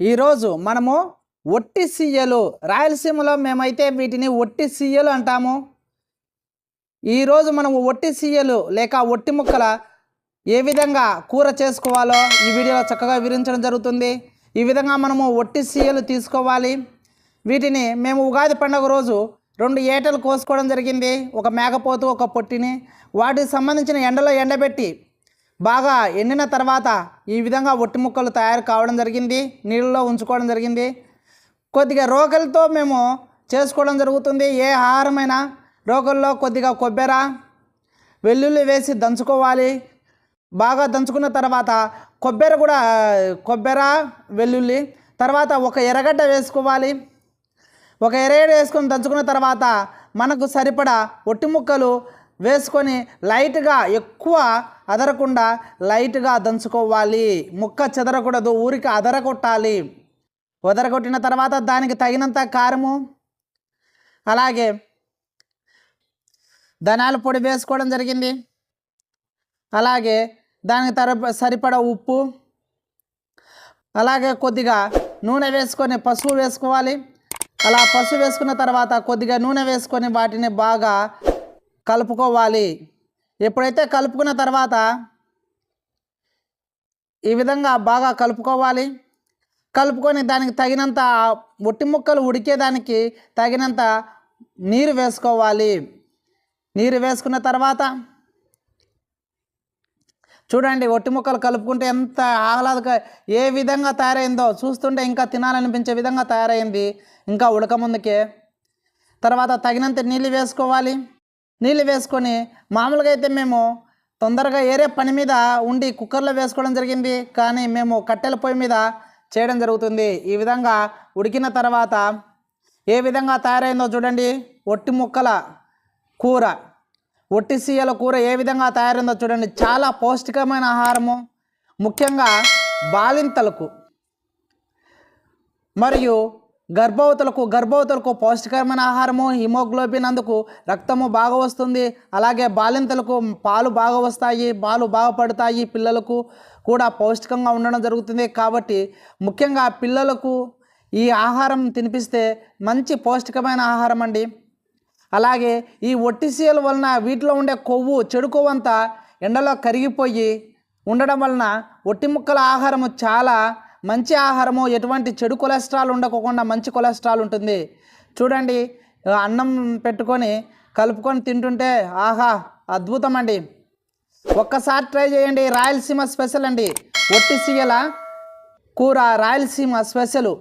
ఈరోజు మనము ఒట్టి సీయలు రాయలసీమలో మేమైతే వీటిని ఒట్టి సీయలు అంటాము. ఈరోజు మనము ఒట్టి సీయలు లేక ఒట్టి ముక్కల ఏ విధంగా కూర చేసుకోవాలో ఈ వీడియోలో చక్కగా వివరించడం జరుగుతుంది. ఈ విధంగా మనము ఒట్టి సీయలు తీసుకోవాలి. వీటిని మేము ఉగాది పండుగ రోజు రెండు ఏటలు కోసుకోవడం జరిగింది. ఒక మేకపోతు ఒక పొట్టిని. వాటికి సంబంధించిన ఎండలో ఎండబెట్టి బాగా ఎండిన తర్వాత ఈ విధంగా ఒట్టి ముక్కలు తయారు కావడం జరిగింది నీళ్ళలో ఉంచుకోవడం జరిగింది. కొద్దిగా రోకలతో మేము చేసుకోవడం జరుగుతుంది. ఏ ఆహారమైనా రోకల్లో కొద్దిగా కొబ్బెర వెల్లుల్లి వేసి దంచుకోవాలి. బాగా దంచుకున్న తర్వాత కొబ్బెర కూడా కొబ్బెర వెల్లుల్లి తర్వాత ఒక ఎర్రగడ్డ వేసుకోవాలి. ఒక ఎర్రగడ్డ వేసుకొని దంచుకున్న తర్వాత మనకు సరిపడా ఒట్టి ముక్కలు వేసుకొని లైట్గా ఎక్కువ అదరకుండా లైట్గా దంచుకోవాలి. ముక్క చెదరకూడదు ఊరికి అదరగొట్టాలి. వదరగొట్టిన తర్వాత దానికి తగినంత కారము అలాగే ధనాల పొడి వేసుకోవడం జరిగింది. అలాగే దానికి తర సరిపడా ఉప్పు అలాగే కొద్దిగా నూనె వేసుకొని పసుపు వేసుకోవాలి. అలా పసుపు వేసుకున్న తర్వాత కొద్దిగా నూనె వేసుకొని వాటిని బాగా కలుపుకోవాలి. ఎప్పుడైతే కలుపుకున్న తర్వాత ఈ విధంగా బాగా కలుపుకోవాలి. కలుపుకొని దానికి తగినంత ఒట్టి ముక్కలు ఉడికేదానికి తగినంత నీరు వేసుకోవాలి. నీరు వేసుకున్న తర్వాత చూడండి ఒట్టి ముక్కలు కలుపుకుంటే ఎంత ఆహ్లాదక ఏ విధంగా తయారైందో చూస్తుంటే ఇంకా తినాలనిపించే విధంగా తయారైంది. ఇంకా ఉడక ముందుకే తర్వాత తగినంత నీళ్ళు వేసుకోవాలి. నీళ్ళు వేసుకొని మామూలుగా అయితే మేము తొందరగా ఏరే పని మీద ఉండి కుక్కర్లో వేసుకోవడం జరిగింది. కానీ మేము కట్టెల పొయ్యి మీద చేయడం జరుగుతుంది. ఈ విధంగా ఉడికిన తర్వాత ఏ విధంగా తయారైందో చూడండి. ఒట్టి ముక్కల కూర ఒట్టి సీయల కూర ఏ విధంగా తయారైందో చూడండి. చాలా పౌష్టికమైన ఆహారము ముఖ్యంగా బాలింతలకు మరియు గర్భవతులకు గర్భవతులకు పౌష్టికరమైన ఆహారము హిమోగ్లోబిన్ అందుకు రక్తము బాగా వస్తుంది. అలాగే బాలింతలకు పాలు బాగా వస్తాయి పాలు బాగా పడతాయి. పిల్లలకు కూడా పౌష్టికంగా ఉండడం జరుగుతుంది. కాబట్టి ముఖ్యంగా పిల్లలకు ఈ ఆహారం తినిపిస్తే మంచి పౌష్టికమైన ఆహారం అండి. అలాగే ఈ ఒట్టిసీల వలన వీటిలో ఉండే కొవ్వు చెడు కొవ్వు అంతా ఎండలో కరిగిపోయి ఉండడం వలన ఒట్టి ముక్కల ఆహారము చాలా మంచి ఆహారము ఎటువంటి చెడు కొలెస్ట్రాల్ ఉండకోకుండా మంచి కొలెస్ట్రాల్ ఉంటుంది. చూడండి అన్నం పెట్టుకొని కలుపుకొని తింటుంటే ఆహా అద్భుతం అండి. ఒక్కసారి ట్రై చేయండి రాయలసీమ స్పెషల్ అండి. ఒట్టి సీయల కూర రాయలసీమ స్పెషల్.